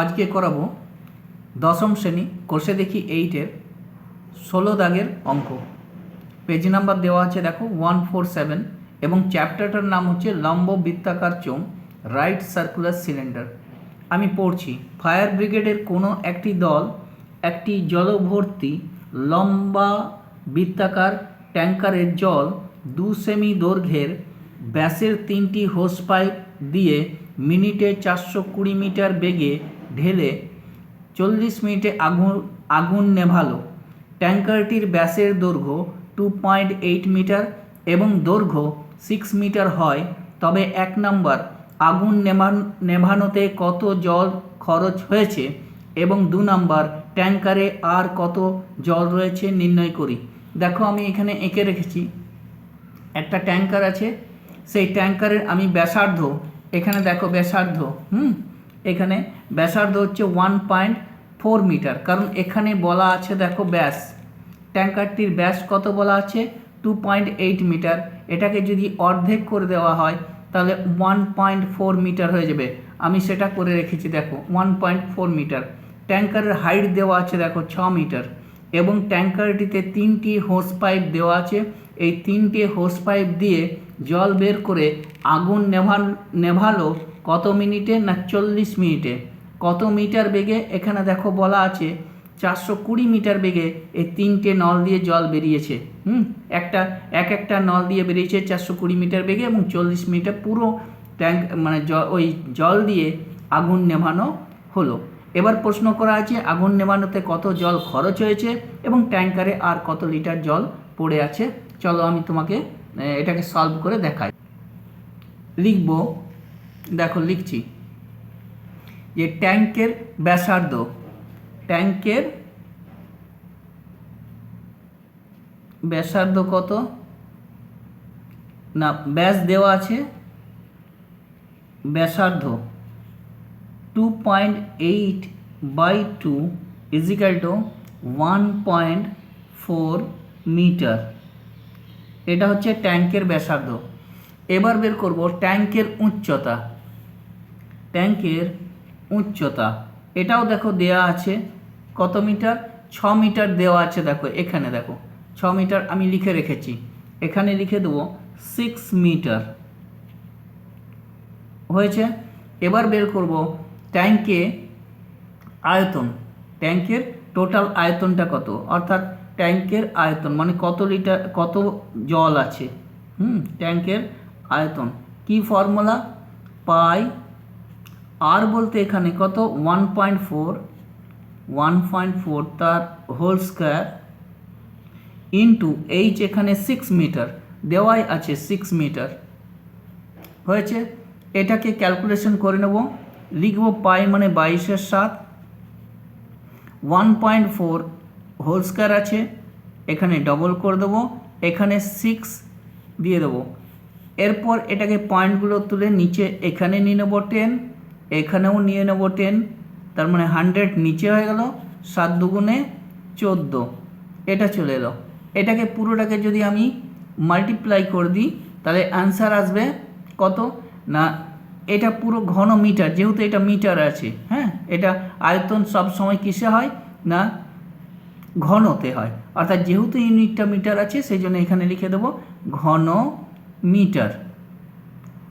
আজকে করাবো দশম শ্রেণি কোর্সে দেখি এইটের ষোলো দাগের অঙ্ক। পেজ নাম্বার দেওয়া আছে দেখো, ওয়ান ফোর সেভেন, এবং চ্যাপ্টারটার নাম হচ্ছে লম্ব বৃত্তাকার চোঙ, রাইট সার্কুলার সিলিন্ডার। আমি পড়ছি, ফায়ার ব্রিগেডের কোনো একটি দল একটি জলভর্তি লম্বা বৃত্তাকার ট্যাঙ্কারের জল দু সেমি দৈর্ঘ্যের ব্যাসের তিনটি হোস পাইপ দিয়ে মিনিটে চারশো কুড়ি মিটার বেগে ঢেলে চল্লিশ মিনিটে আগুন আগুন নেভালো। ট্যাঙ্কারটির ব্যাসের দৈর্ঘ্য টু পয়েন্ট এইট মিটার এবং দৈর্ঘ্য সিক্স মিটার হয়, তবে এক নম্বর, আগুন নেভান নেভানোতে কত জল খরচ হয়েছে এবং দু নম্বর, ট্যাঙ্কারে আর কত জল রয়েছে নির্ণয় করি। দেখো আমি এখানে এঁকে রেখেছি। একটা ট্যাঙ্কার আছে, সেই ট্যাঙ্কারের আমি ব্যাসার্ধ, এখানে দেখো ব্যাসার্ধ, হুম, এখানে ব্যাসার্ধ হচ্ছে ওয়ান পয়েন্ট ফোর মিটার কারণ এখানে বলা আছে, দেখো ব্যাস, ট্যাঙ্কারটির ব্যাস কত বলা আছে? টু পয়েন্ট এইট মিটার এটাকে যদি অর্ধেক করে দেওয়া হয়, তাহলে ওয়ান পয়েন্ট ফোর মিটার হয়ে যাবে। আমি সেটা করে রেখেছি, দেখো ওয়ান পয়েন্ট ফোর মিটার ট্যাঙ্কারের হাইট দেওয়া আছে, দেখো, ছ মিটার এবং ট্যাঙ্কারটিতে তিনটি হোস পাইপ দেওয়া আছে। এই তিনটি হোস পাইপ দিয়ে জল বের করে আগুন নেভান, নেভালো কত মিনিটে? না চল্লিশ মিনিটে? কত মিটার বেগে? এখানে দেখো বলা আছে, চারশো কুড়ি মিটার বেগে এই তিনটে নল দিয়ে জল বেরিয়েছে। হুম? একটা, এক একটা নল দিয়ে বেরিয়েছে চারশো কুড়ি মিটার বেগে এবং চল্লিশ মিটার পুরো ট্যাঙ্ক মানে জ- ওই জল দিয়ে আগুন নেভানো হলো। এবার প্রশ্ন করা আছে, আগুন নেভানোতে কত জল খরচ হয়েছে এবং ট্যাঙ্কারে আর কত লিটার জল পড়ে আছে? চলো আমি তোমাকে এটাকে সলভ করে দেখাই। লিখব, দেখো লিখছি। যে ট্যাঙ্কের ব্যাসার্ধ। ট্যাঙ্কের ব্যাসার্ধ কত? না, ব্যাস দেওয়া আছে ব্যাসার্ধ। Two point eight by two is equal two one point four metre এটা হচ্ছে ট্যাঙ্কের ব্যাসার্ধ। এবার বের করব ট্যাঙ্কের উচ্চতা। ট্যাঙ্কের উচ্চতা। এটাও দেখো দেয়া আছে। কত মিটার? ছ মিটার দেওয়া আছে দেখো, এখানে দেখো। ছ মিটার আমি লিখে রেখেছি। এখানে লিখে দেবো সিক্স মিটার হয়েছে? এবার বের করব ট্যাঙ্কে আয়তন। ট্যাঙ্কের টোটাল আয়তনটা কত? অর্থাৎ ট্যাঙ্কের আয়তন মানে কত লিটার, কত জল আছে। হুম ট্যাঙ্কের আয়তন। কি ফর্মুলা পাই আর বলতে এখানে কত? One point four one point four তার হোল স্কোয়ার ইন্টু এইচ এখানে সিক্স মিটার দেওয়াই আছে সিক্স মিটার হয়েছে? এটাকে ক্যালকুলেশন করে নেব। লিখব পাই মানে বাইশের সাত। One point four whole square আছে। এখানে ডবল করে দেবো। এখানে সিক্স দিয়ে দেবো। এরপর এটাকে পয়েন্টগুলো তুলে নিচে এখানে নিয়ে নেব টেন এখানেও নিয়ে নেব টেন তার মানে হান্ড্রেড নিচে হয়ে গেল, সাত দুগুণে চোদ্দ। এটা চলে এলো। এটাকে পুরোটাকে যদি আমি মাল্টিপ্লাই করে দিই, তাহলে অ্যান্সার আসবে কত? না, এটা পুরো ঘন মিটার, যেহেতু এটা মিটার আছে হ্যাঁ? এটা আয়তন সব সময় কিসে হয়? না, ঘনতে হয়। অর্থাৎ যেহেতু ইউনিটটা মিটার আছে সেই জন্য এখানে লিখে দেবো ঘন মিটার।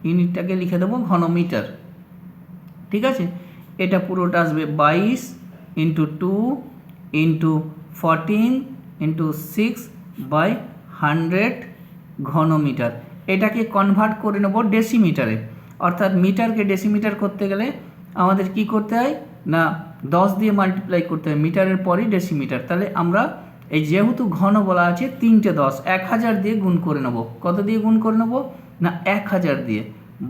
ইউনিটটাকে লিখে দেবো ঘন মিটার। ঠিক আছে? এটা পুরোটা আসবে বাইশ into two into fourteen into six by hundred ঘনমিটার। এটাকে কনভার্ট করে নেব ডেসিমিটারে অর্থাৎ মিটারকে ডেসিমিটার করতে গেলে আমাদের কি করতে হয়? না, দশ দিয়ে মাল্টিপ্লাই করতে হয়, মিটারের পরই ডেসিমিটার তাহলে আমরা এই যেহেতু ঘন বলা আছে, তিনটে দশ, এক হাজার দিয়ে গুণ করে নেব। কত দিয়ে গুণ করে নেব? না, এক হাজার দিয়ে।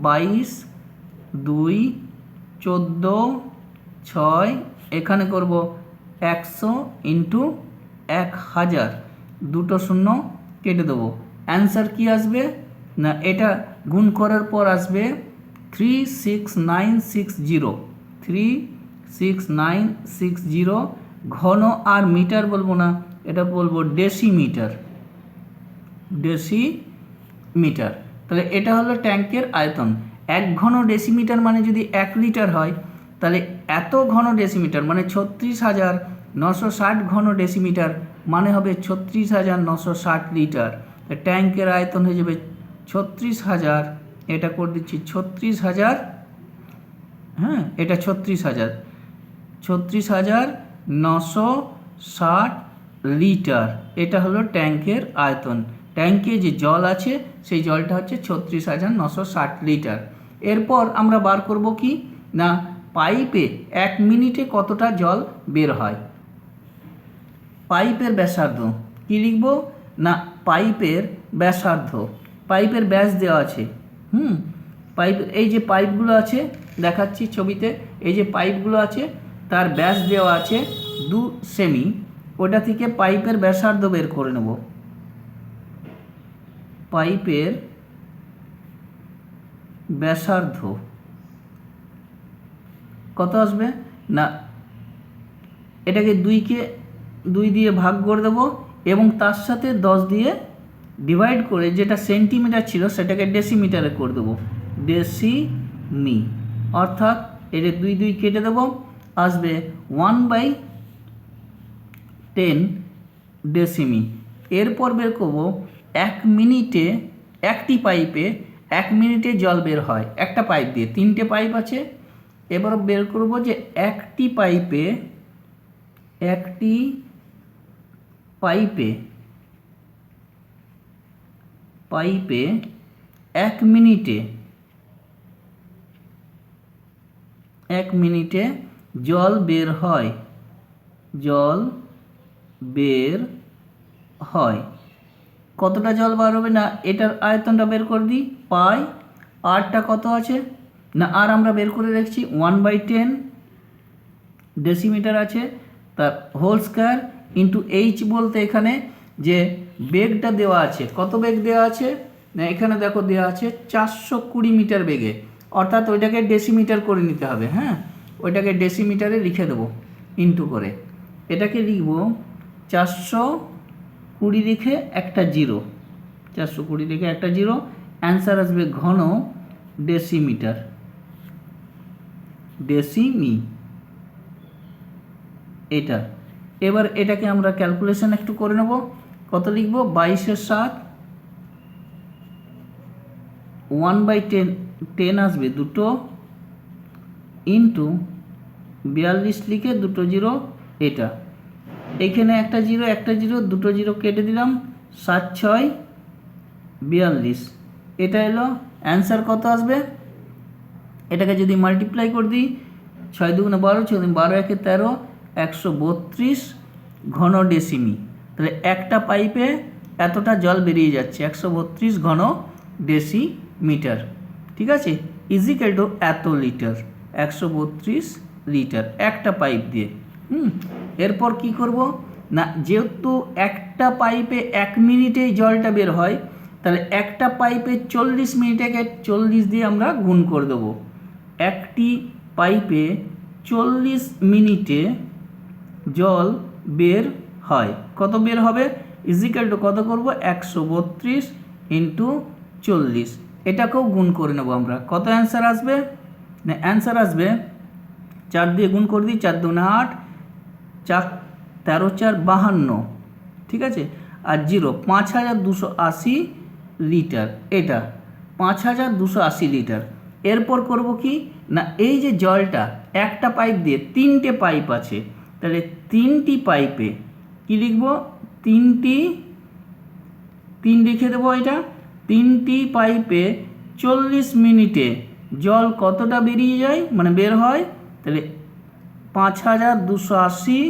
বাইশ, দুই চোদ্দ, ছয়, এখানে করব একশো ইন্টু এক হাজার। দুটো শূন্য কেটে দেবো। অ্যান্সার কি আসবে? না, এটা গুণ করার পর আসবে three six nine six zero. Three six nine six zero, ঘন আর মিটার বলব না, এটা বলব ডেসিমিটার। ডেসিমিটার। তাহলে এটা হলো ট্যাঙ্কের আয়তন। এক ঘন ডেসিমিটার মানে যদি এক লিটার হয়, তাহলে এত ঘন ডেসিমিটার মানে ছত্রিশ হাজার নশো ষাট ঘন ডেসিমিটার মানে হবে ছত্রিশ হাজার নশো ষাট লিটার ট্যাঙ্কের আয়তন হয়ে যাবে ছত্রিশ হাজার, এটা করে দিচ্ছি ছত্রিশ হাজার হ্যাঁ এটা ছত্রিশ হাজার। ছত্রিশ হাজার নশো ষাট লিটার এটা হলো ট্যাঙ্কের আয়তন। ট্যাঙ্কে যে জল আছে, সেই জলটা হচ্ছে ছত্রিশ হাজার নশো ষাট লিটার এরপর আমরা বার করব কি? না, পাইপে এক মিনিটে কতটা জল বের হয়? পাইপের ব্যাসার্ধ। কী লিখব? না, পাইপের ব্যাসার্ধ। পাইপের ব্যাস দেওয়া আছে। হুম, পাইপ, এই যে পাইপগুলো আছে, দেখাচ্ছি ছবিতে, এই যে পাইপগুলো আছে, তার ব্যাস দেওয়া আছে দু সেমি। ওটা থেকে পাইপের ব্যাসার্ধ বের করে নেব। পাইপের ব্যাসার্ধ। কত আসবে? না, এটাকে দুইকে দুই দিয়ে ভাগ করে দেবো এবং তার সাথে দশ দিয়ে ডিভাইড করে যেটা সেন্টিমিটার ছিল সেটাকে ডেসিমিটারে করে দেবো। ডেসিমি অর্থাৎ এটা দুই দুই কেটে দেবো, আসবে ওয়ান বাই টেন ডেসিমি এরপর বের করব এক মিনিটে একটি পাইপে এক মিনিটে জল বের হয়। একটা পাইপ দিয়ে। তিনটে পাইপ আছে। এবার বের করব যে একটি পাইপে একটি পাইপে পাইপে এক মিনিটে এক মিনিটে জল বের হয়। জল বের হয়। কতটা জল বার হবে না এটার আয়তনটা বের করে দিই? পাই। আরটা কত আছে? না, আর আমরা বের করে রেখেছি ওয়ান বাই টেন ডেসিমিটার আছে। তার হোল স্কোয়ার ইন্টু এইচ বলতে এখানে যে বেগটা দেওয়া আছে। কত বেগ দেওয়া আছে? না, এখানে দেখো দেওয়া আছে চারশো কুড়ি মিটার বেগে। অর্থাৎ ওইটাকে ডেসিমিটার করে নিতে হবে হ্যাঁ? ওইটাকে ডেসিমিটারে লিখে দেবো ইন্টু করে। এটাকে লিখব চারশো কুড়ি রেখে একটা জিরো, চারশো কুড়ি রেখে একটা জিরো, অ্যান্সার আসবে ঘন ডেসিমিটার, ডেসিমি। এটা, এবার এটাকে আমরা ক্যালকুলেশন একটু করে নেব, কত লিখব? বাইশের সাত, ওয়ান বাই টেন টেন আসবে দুটো, ইন্টু বিয়াল্লিশ লিখে দুটো জিরো, এটা। এইখানে একটা জিরো একটা জিরো, দুটো জিরো কেটে দিলাম, সাত, ছয়, বিয়াল্লিশ। এটা এলো অ্যান্সার কত আসবে? এটাকে যদি মাল্টিপ্লাই করে দিই, ছয় দুগুণে বারো, ছয় বারো, একে তেরো, একশো বত্রিশ ঘন ডেসিমি তাহলে একটা পাইপে এতটা জল বেরিয়ে যাচ্ছে, একশো বত্রিশ ঘন ডেসি মিটার ঠিক আছে? ইজিক্যাল টু এত লিটার একশো বত্রিশ লিটার একটা পাইপ দিয়ে। হুম? এরপর কি করব? না, যেহেতু একটা পাইপে এক মিনিটেই জলটা বের হয়, তাহলে একটা পাইপে চল্লিশ মিনিটকে চল্লিশ দিয়ে আমরা গুণ করে দেবো। একটি পাইপে চল্লিশ মিনিটে জল বের হয়। কত বের হবে? ইজিক্যাল টু কত করব? একশো বত্রিশ ইন্টু চল্লিশ। এটাকেও গুণ করে নেব আমরা। কত অ্যান্সার আসবে? না অ্যান্সার আসবে। চার দিয়ে গুণ করে দিই, চার দুগুণে আট। চার, তেরো চার, বাহান্ন, ঠিক আছে? আর জিরো, পাঁচ হাজার দুশো আশি লিটার। এটা, পাঁচ হাজার দুশো আশি লিটার। এরপর করব কি? না, এই যে জলটা, একটা পাইপ দিয়ে তিনটে পাইপ আছে, তাহলে তিনটি পাইপে কি লিখব? তিনটি, তিন লিখে দেবো এটা। তিনটি পাইপে চল্লিশ মিনিটে জল কতটা বেরিয়ে যায়? মানে বের হয়? তাহলে পাঁচ হাজার দুশো আশি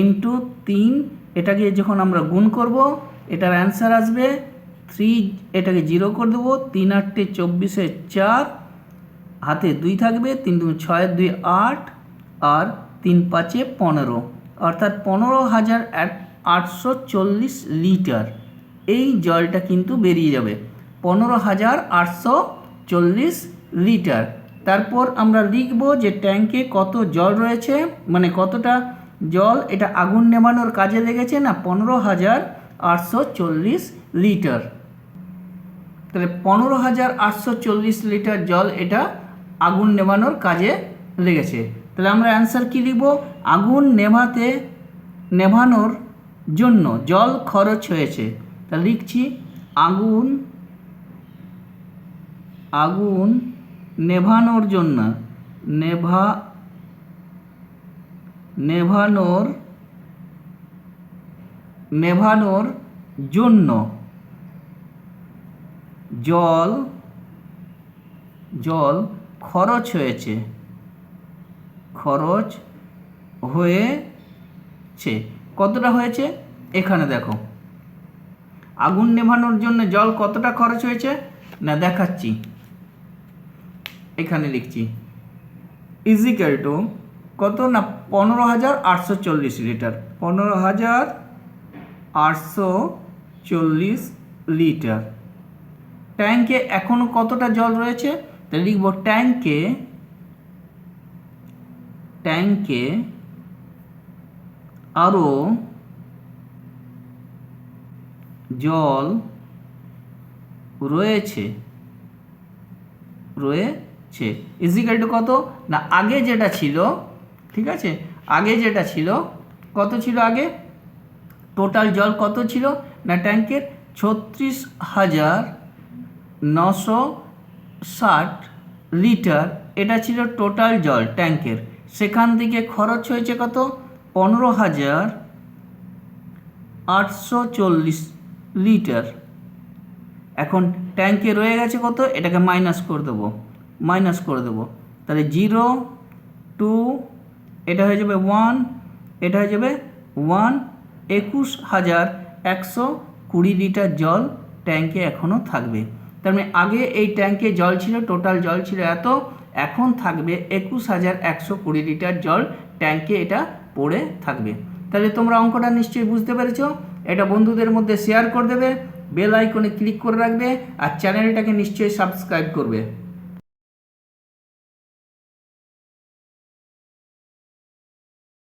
ইন্টু তিন, এটাকে যখন আমরা গুণ করব, এটার অ্যান্সার আসবে থ্রি এটাকে জিরো করে দেবো, তিন আটটে চব্বিশে চার, হাতে দুই থাকবে, তিন দু ছয়, দুই আট, আর তিন পাঁচে পনেরো। অর্থাৎ পনেরো হাজার আটশো চল্লিশ লিটার। এই জলটা কিন্তু বেরিয়ে যাবে। পনেরো হাজার আটশো চল্লিশ লিটার। তারপর আমরা লিখব যে ট্যাঙ্কে কত জল রয়েছে মানে কতটা জল, এটা আগুন নেভানোর কাজে লেগেছে না পনেরো হাজার আটশো চল্লিশ লিটার। তাহলে পনেরো হাজার আটশো চল্লিশ লিটার জল এটা আগুন নেভানোর কাজে লেগেছে। তাহলে আমরা অ্যান্সার কী লিখব? আগুন নেভাতে নেভানোর জন্য জল খরচ হয়েছে। তা লিখছি, আগুন আগুন নেভানোর জন্য, নেভা, নেভানোর নেভানোর জন্য জল জল খরচ হয়েছে খরচ হয়েছে। কতটা হয়েছে? এখানে দেখো। আগুন নেভানোর জন্য জল কতটা খরচ হয়েছে? না, দেখাচ্ছি। এখানে লিখছি। ইজিক্যাল টু কত না? পনেরো হাজার আটশো চল্লিশ লিটার। পনেরো হাজার আটশো চল্লিশ লিটার। ট্যাঙ্কে এখনও কতটা জল রয়েছে? তা লিখব ট্যাঙ্কে ট্যাঙ্কে আরও জল রয়েছে রয়েছে ইজিক্যাল টু কত? না, আগে যেটা ছিল, ঠিক আছে? আগে যেটা ছিল, কত ছিল আগে? টোটাল জল কত ছিল? না ট্যাঙ্কের ছত্রিশ হাজার নশো ষাট লিটার এটা ছিল টোটাল জল ট্যাঙ্কের সেখান থেকে খরচ হয়েছে কত? পনেরো হাজার আটশো চল্লিশ লিটার এখন ট্যাঙ্কে রয়ে গেছে কত? এটাকে মাইনাস করে দেবো। মাইনাস করে দেবো। তাহলে জিরো টু এটা হয়ে যাবে ওয়ান এটা হয়ে যাবে ওয়ান একুশ হাজার একশো কুড়ি লিটার জল ট্যাঙ্কে এখনও থাকবে। তার মানে আগে এই ট্যাঙ্কে জল ছিল টোটাল জল ছিল এত, এখন থাকবে একুশ হাজার একশো কুড়ি লিটার জল ট্যাঙ্কে এটা পড়ে থাকবে। তাহলে তোমরা অঙ্কটা নিশ্চয়ই বুঝতে পেরেছ। এটা বন্ধুদের মধ্যে শেয়ার করে দেবে বেল আইকনে ক্লিক করে রাখবে, আর চ্যানেলটাকে নিশ্চয়ই সাবস্ক্রাইব করবে।